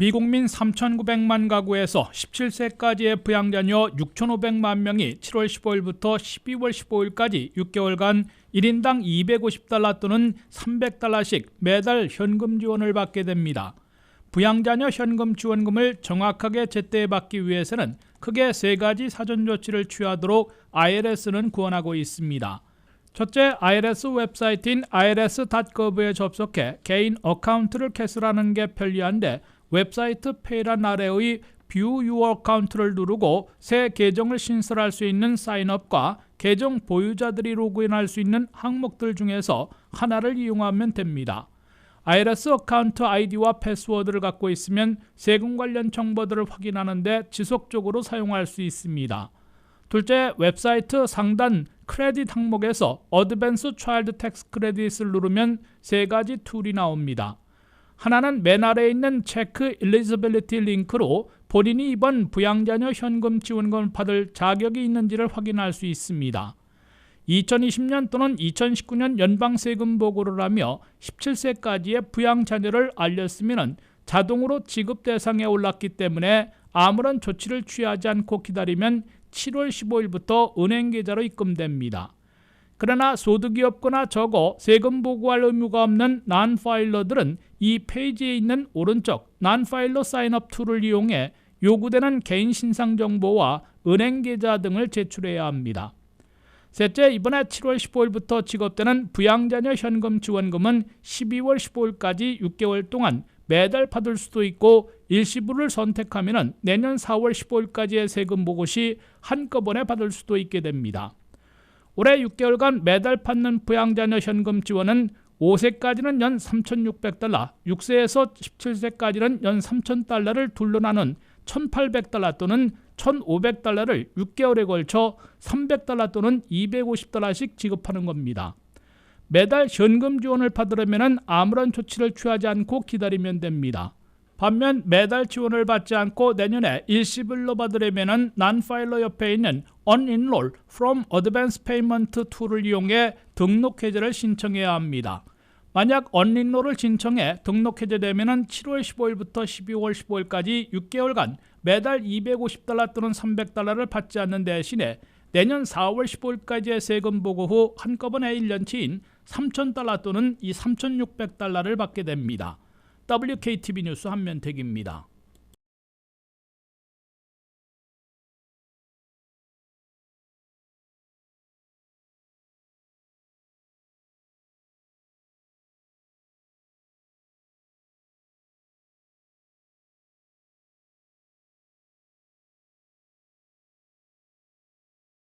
미국민 3,900만 가구에서 17세까지의 부양자녀 6,500만 명이 7월 15일부터 12월 15일까지 6개월간 1인당 250달러 또는 300달러씩 매달 현금 지원을 받게 됩니다. 부양자녀 현금 지원금을 정확하게 제때 받기 위해서는 크게 세 가지 사전 조치를 취하도록 IRS는 구원하고 있습니다. 첫째, IRS 웹사이트인 irs.gov에 접속해 개인 어카운트를 개설하는 게 편리한데 웹사이트 페이란 아래의 View Your Account를 누르고 새 계정을 신설할 수 있는 사인업과 계정 보유자들이 로그인할 수 있는 항목들 중에서 하나를 이용하면 됩니다. IRS 어카운트 아이디와 패스워드를 갖고 있으면 세금 관련 정보들을 확인하는데 지속적으로 사용할 수 있습니다. 둘째, 웹사이트 상단 크레딧 항목에서 어드밴스 차일드 텍스 크레딧을 누르면 세 가지 툴이 나옵니다. 하나는 맨 아래에 있는 체크 일리지빌리티 링크로 본인이 이번 부양자녀 현금 지원금을 받을 자격이 있는지를 확인할 수 있습니다. 2020년 또는 2019년 연방세금 보고를 하며 17세까지의 부양자녀를 알렸으면 자동으로 지급 대상에 올랐기 때문에 아무런 조치를 취하지 않고 기다리면 7월 15일부터 은행 계좌로 입금됩니다. 그러나 소득이 없거나 적어 세금 보고할 의무가 없는 난 파일러들은 이 페이지에 있는 오른쪽 난 파일러 사인업 툴을 이용해 요구되는 개인 신상 정보와 은행 계좌 등을 제출해야 합니다. 셋째, 이번에 7월 15일부터 지급되는 부양자녀 현금 지원금은 12월 15일까지 6개월 동안 매달 받을 수도 있고 일시불을 선택하면 내년 4월 15일까지의 세금 보고 시 한꺼번에 받을 수도 있게 됩니다. 올해 6개월간 매달 받는 부양자녀 현금 지원은 5세까지는 연 3,600달러, 6세에서 17세까지는 연 3,000달러를 둘러 나눈 1,800달러 또는 1,500달러를 6개월에 걸쳐 300달러 또는 250달러씩 지급하는 겁니다. 매달 현금 지원을 받으려면 아무런 조치를 취하지 않고 기다리면 됩니다. 반면 매달 지원을 받지 않고 내년에 일시불로 받으려면 난파일러 옆에 있는 Unenroll from Advance Payment 툴을 이용해 등록 해제를 신청해야 합니다. 만약 언린로를 신청해 등록 해제되면 7월 15일부터 12월 15일까지 6개월간 매달 250달러 또는 300달러를 받지 않는 대신에 내년 4월 15일까지의 세금 보고 후 한꺼번에 1년치인 3,000달러 또는 이 3,600달러를 받게 됩니다. WKTV 뉴스 한면택입니다.